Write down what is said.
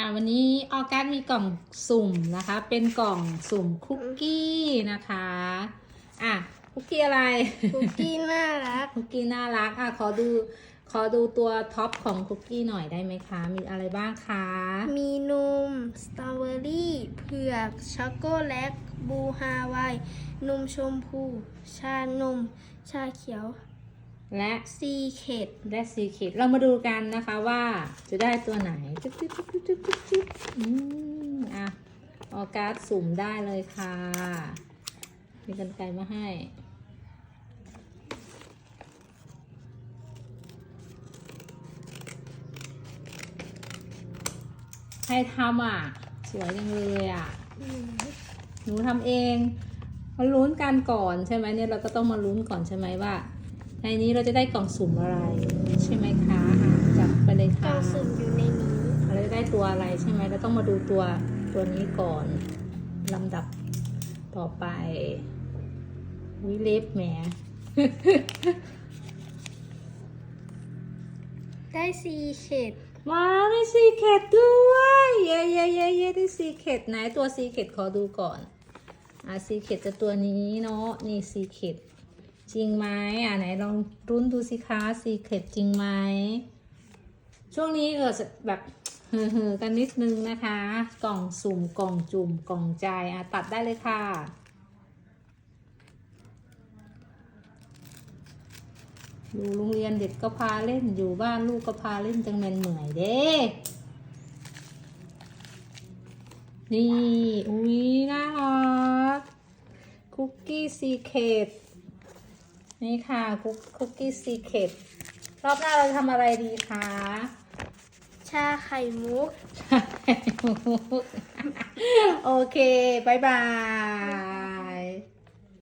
อ่าวันนี้ออกัสมีกล่องสุ่มนะคะ เป็นกล่องสุ่มคุกกี้นะคะอะคุกกี้อะไรคุกกี้น่ารักคุกกี้น่ารักอะขอดูขอดูตัวท็อปของคุกกี้หน่อยได้ไหมคะ มีอะไรบ้างคะ มีนมสตรอเบอรี่เผือกช็อกโกแลตบูฮาวายนมชมพู ชานม ชาเขียว และซีเคดและซีคิดเรามาดูกันนะคะว่าจะได้ตัวไหนจุ๊บจุ๊บจุ๊บจุ๊บจุ๊บจุ๊บอืมอะออกัสสุ่มได้เลยค่ะ มีกันไกมาให้ใครทำอะ สวยจังเลยอะ หนูทำเองมาลุ้นกันก่อนใช่ไหมเนี่ยเราก็ต้องมาลุ้นก่อนใช่ไหมว่า ในนี้เราจะได้กล่องสุ่มอะไร ใช่ไหมคะอะจับไปเลยกล่ค่ะองสุ่มอยู่ในนี้เราจะได้ตัวอะไรใช่ไหมเราต้องมาดูตัวตัวนี้ก่อนลำดับต่อไปวิเล็บแหมได้ซีเคดมาได้ซีเคดด้วยเย้เย้เย้เย้ได้ซีเคดไหนตัวซีเคดขอดูก่อนอะซีเคดจะตัวนี้เนาะนี่ซีเคด จริงไหมอะไหนลองรุ้นดูสิคะซีเคดจริงไหมช่วงนี้เออแบบเห่อๆกันนิดนึงนะคะ กล่องสุ่มกล่องจุ่มกล่องใจอะตัดได้เลยค่ะอยู่โรงเรียนเด็กก็พาเล่นอยู่บ้านลูกก็พาเล่นจังแมนเหนื่อยเด้นี่ อุ้ยน่ารักคุกกี้ซีเคด นี่ค่ะคุกคุกกี้ซีเคดรอบหน้าเราจะทำอะไรดีคะชาไข่มุกโอเคบายบาย